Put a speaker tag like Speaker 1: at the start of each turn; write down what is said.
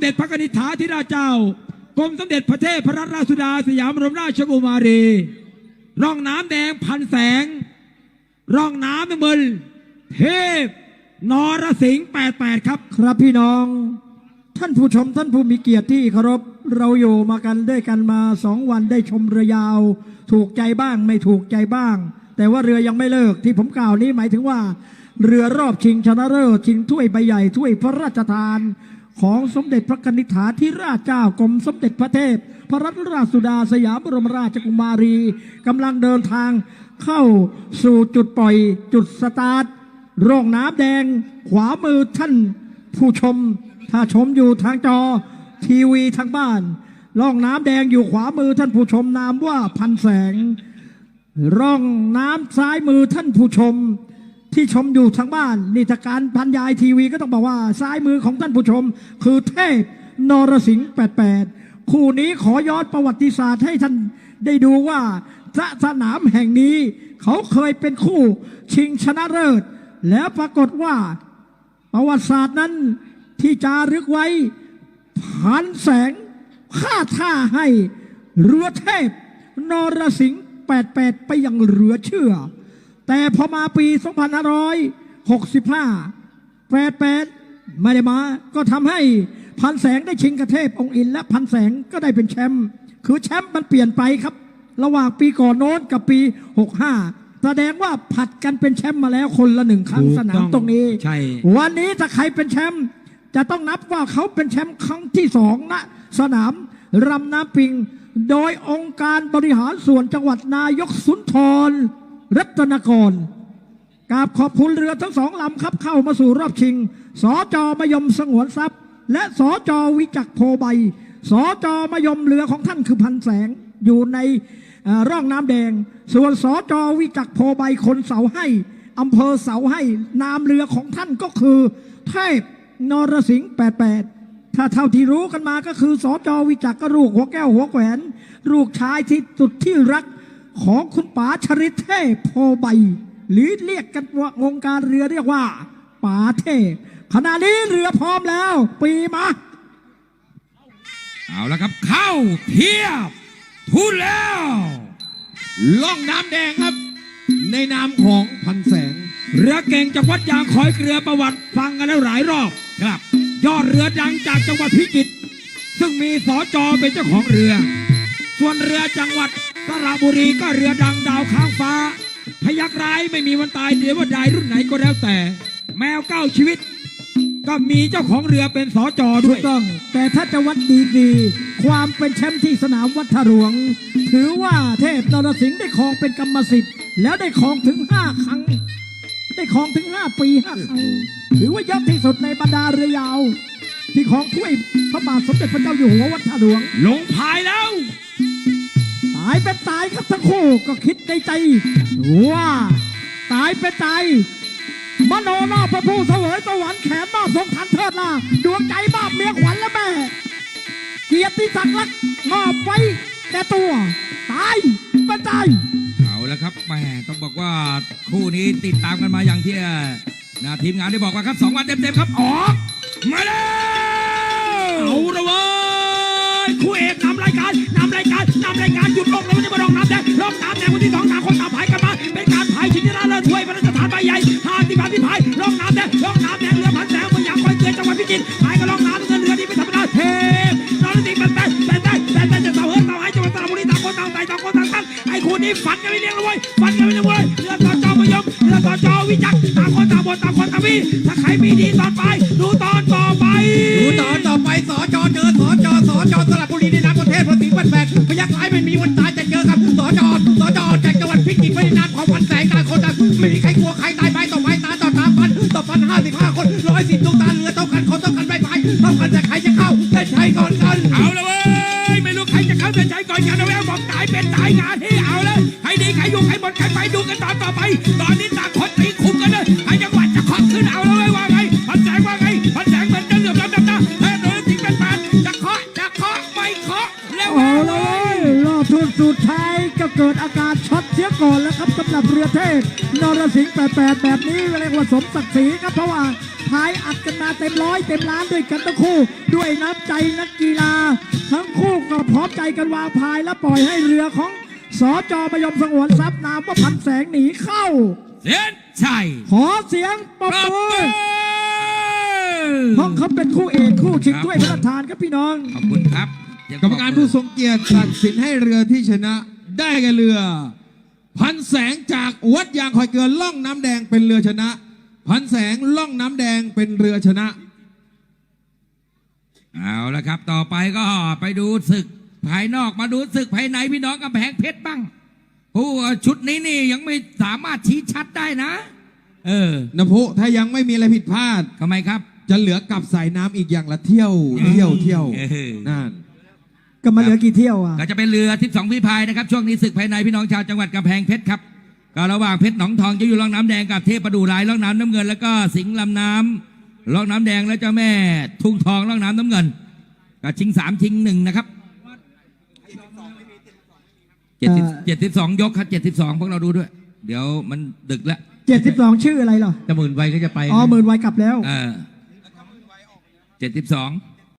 Speaker 1: เด็จพระนิษฐาธิราชเจ้ากรมสมเด็จพระเทพพระราชสุดาสยามรมราชกุมารี ร่องน้ำแดงพันแสง ร่องน้ำน้ำเงินเทพนรสิงห์88 ครับ
Speaker 2: ครับพี่น้อง ท่านผู้ชมท่านผู้มีเกียรติที่เคารพเราอยู่มากันด้วยกันมาสองวันได้ชมเรือยาว ถูกใจบ้างไม่ถูกใจบ้าง แต่ว่าเรือยังไม่เลิกที่ผมกล่าวนี้หมายถึงว่า เรือรอบชิงชนะเลิศชิงถ้วยใบใหญ่ถ้วยพระราชทาน ของสมเด็จพระกนิษฐาธิราชเจ้ากรมสมเด็จพระเทพ พระรัตนราชสุดาสยามบรมราชกุมารีกำลังเดินทางเข้าสู่จุดปล่อยจุดสตาร์ทร่องน้ำแดง ขวามือท่านผู้ชม ถ้าชมอยู่ทางจอทีวีทางบ้านร่องน้ำแดงอยู่ขวามือท่านผู้ชมนามว่าพันแสง ร่องน้ำซ้ายมือท่านผู้ชม ที่ชมอยู่ทางบ้านนิทการพันยายทีวีก็ต้องบอกว่าซ้ายมือของท่านผู้ชม คือเทพนรสิงห์88 คู่นี้ขอย้อนประวัติศาสตร์ให้ท่านได้ดูว่าสสนามแห่งนี้ เขาเคยเป็นคู่ชิงชนะเลิศแล้วปรากฏว่าประวัติศาสตร์นั้นที่จารึกไว้พันแสงค่าท่าให้เรือเทพ นรสิงห์88 ไปอย่างเหลือเชื่อ แต่พอมาปี 2565 88 ไม่ได้มา ก็ทำให้พันแสงได้ชิงกระเทพองค์อิน และพันแสงก็ได้เป็นแชมป์คือแชมป์มันเปลี่ยนไปครับ ระหว่างปีก่อนโน้นกับปี 65 แสดงว่าผัดกันเป็นแชมป์มาแล้วคนละหนึ่งครั้ง
Speaker 1: ถูก
Speaker 2: สนาม
Speaker 1: ต้อง
Speaker 2: ตรงนี้
Speaker 1: ใช่
Speaker 2: วันนี้ถ้าใครเป็นแชมป์จะต้องนับว่าเขาเป็นแชมป์ครั้งที่สองณสนามรำน้ำปิง โดยองค์การบริหารส่วนจังหวัดนายกสุนทร รัตนกรกราบขอบคุณเรือทั้งสองลำครับเข้ามาสู่รอบชิง สจมยมสงวนทรัพย์ และสจวิจักโพใบ สจมยมเรือของท่านคือพันแสงอยู่ในร่องน้ำแดง ส่วนสจวิจักโพใบคนเสาให้อำเภอเสาให้นามเรือของท่านก็คือเทพนรสิงห์88 ถ้าเท่าที่รู้กันมาก็คือสจวิจักรก็ลูกหัวแก้วหัวแขวนลูกชายที่สุดที่รัก ของคุณป๋าชริเทพโพใบ หรือเรียกกันว่าวงการเรือเรียกว่าป๋าเทพขณะนี้เรือพร้อมแล้ว ปีมา
Speaker 1: เอาละครับ เข้าเทียบ ทุนแล้ว
Speaker 3: ล่องน้ำแดงครับ ในนามของพันแสง
Speaker 1: เรือเก่งจากวัดยางคอยเกลือประวัติฟังกันแล้วหลายรอบครับ ยอดเรือดังจากจังหวัดพิจิตรซึ่งมีสอจอเป็นเจ้าของเรือ ส่วนเรือจังหวัด สระบุรีก็เรือดังดาวค้างฟ้า พยักร้ายไม่มีวันตายเดี๋ยวว่าใดรุ่นไหนก็แล้วแต่ แมวเก้าชีวิต ก็มีเจ้าของเรือเป็นสอจอ
Speaker 2: ถู
Speaker 1: ด้ว
Speaker 2: ก
Speaker 1: ย
Speaker 2: ต้อง แต่ถ้าจะวัดดีกรีความเป็นแชมป์ที่สนามวัดถรวง ถือว่าเทพนรสิงห์ได้ครองเป็นกรรมสิทธิ์ แล้วได้ครองถึงห้าครั้ง ได้ครองถึงห้าปีห้าครั้งถือว่าเยอะที่สุดในบรรดาเรือยาว ที่ครองถ้วยพระบาทสมเด็จพระเจ้าอยู่หัววัดถรวง
Speaker 1: ลงพายแล้ว
Speaker 2: ตายเป็นตายครับทั้งคู่ก็คิดในใจว่า ตายเป็นตายมโนนอบพระผู้เสวยสวรรค์แขนนอบทรงทันเทิดล่าดวงใจมอบเมียขวัญและแม่ เกียรติศักดิ์รักมอบไว้แก่ตัว ตายเป็นตาย
Speaker 1: เอาละครับแหมต้องบอกว่าคู่นี้ติดตามกันมาอย่างที่นะทีมงานได้บอกว่าครับสองวันเต็มๆครับออกมาแล้วเอาละเว้ยคู่เอก การนำรายการหยุดลงแล้วไม่ได้มาลองน้ำแดงลองน้ำแดงวันที่สองต่างคนต่างพายกันมาเป็นการพายชิงชนะเลิศถ้วยพระราชทานใบใหญ่ห้าที่ผ่านที่พายลองน้ำแดงลองน้ำแดงเรือพันแสงพยายามคอยเตือนจังหวัดพิจิตรพายกับลองน้ำเงินเรือนี้ไม่ธรรมดาเทพนรสิงห์เป็นแปดแปดแปดแปดแปดจะเสาเฮิร์ตเสาให้จังหวัดสระบุรีต่างคนต่างใจต่างคนต่างตั้งไอ้คู่นี้ฝันกันไม่เลี้ยงเลยฝันกันไม่เลี้ยงเว้ยเรือต่อจอมยมเรือต่อจอวิจักต่างคนต่างบนต่างคนต่างวิถ้าใครมีดีตอนไปดูตอนต่อไป
Speaker 3: ดูต่อต่อไปสอจอเจอสอจอสอจอสระบุรีในนามประเทศพระศรีบั ไม่มีวันตายจะเจอครับสอจอสอจอจากจังหวัดพิจิตรไม่นานของวันแสงตาคนต่าไม่มีใครกลัวใครตายไปต่อไปตาต่อตาพันต่อพันห้าสิบห้าคนร้อยสิบดวงตาเรือเท่ากันคนเท่ากันไปไปเท่ากันแต่ใครจะเข้าจะใช้ก่อนกัน
Speaker 1: เอาละเว้ยไม่รู้ใครจะเข้าเส้นชัยก่อนกันเอาไว้บอกตายเป็นตายงานที่เอาเลยใครดีใครอยู่ใครหมดใครไปดูกันตอนต่อไป ตอนนี้ต่า
Speaker 2: ก็เกิดอาการช็อตเสียก่อนแล้วครับสำหรับเรือเทพนรสิงห์88แบบนี้เรียกว่าสมศักดิ์ศรีครับเพราะว่าพายอัดกันมาเต็มร้อยเต็มล้านด้วยกันทั้งคู่ ด้วยน้ำใจนักกีฬา ทั้งคู่ก็พร้อมใจกันวางพายและปล่อยให้เรือของสอจอมยมสงวนทรัพย์นามว่าพันแสงหนีเข้า
Speaker 4: เส้นชัย
Speaker 2: ขอเสียงปรบ
Speaker 4: ปรบ
Speaker 2: มื
Speaker 4: มื
Speaker 2: อ
Speaker 4: อ
Speaker 2: เพราะเขาเป็นคู่เอกคู่ชิงถ้วยพระราชทานครับพี่น้อง
Speaker 4: ขอบคุณครับ
Speaker 5: กรรมการผู้ทรงเกียรติตัดสินให้เรือที่ชนะ ได้แก่เรือ พันแสงจากวัดยางคอยเกลือล่องน้ำแดงเป็นเรือชนะ พันแสงล่องน้ำแดงเป็นเรือชนะ
Speaker 4: เอาละครับ ต่อไปก็ไปดูศึกภายนอกมาดูศึกภายในพี่น้องกำแพงเพชรบ้างผู้ชุดนี้นี่ยังไม่สามารถชี้ชัดได้นะ เออ
Speaker 5: นภุถ้ายังไม่มีอะไรผิดพลาด
Speaker 4: ทำไมครับ
Speaker 5: จะเหลือกับสายน้ำอีกอย่างละเที่ยว เที่ยวเที่ยว
Speaker 4: เออ
Speaker 5: นั่น
Speaker 2: ก็มาเหลือกี่เที่ยวอะ
Speaker 4: ก็จะเป็นเรือทิพสองพิพายนะครับ ช่วงนี้ศึกภายในพี่น้องชาวจังหวัดกำแพงเพชรครับก็ระหว่างเพชรหนองทองจะอยู่ร่องน้ำแดงกับเทพประดูรายร่องน้ำน้ำเงิน แล้วก็สิงห์ลำน้ำร่องน้ำแดงและเจ้าแม่ทุ่งทองร่องน้ำน้ำเงินก็ชิงสามชิงหนึ่งนะครับเจ็ดสิบเจ็ดสิบสองยกครับเจ็ดสิบสองพวกเราดูด้วย เดี๋ยวมันดึกแล้ว
Speaker 2: 72ชื่ออะไรเหรอ
Speaker 6: จะหมื่นไวก็จะไป
Speaker 2: อ๋อหมื่นวัยกลับแล้ว
Speaker 4: เออเจ็ดสิบสอง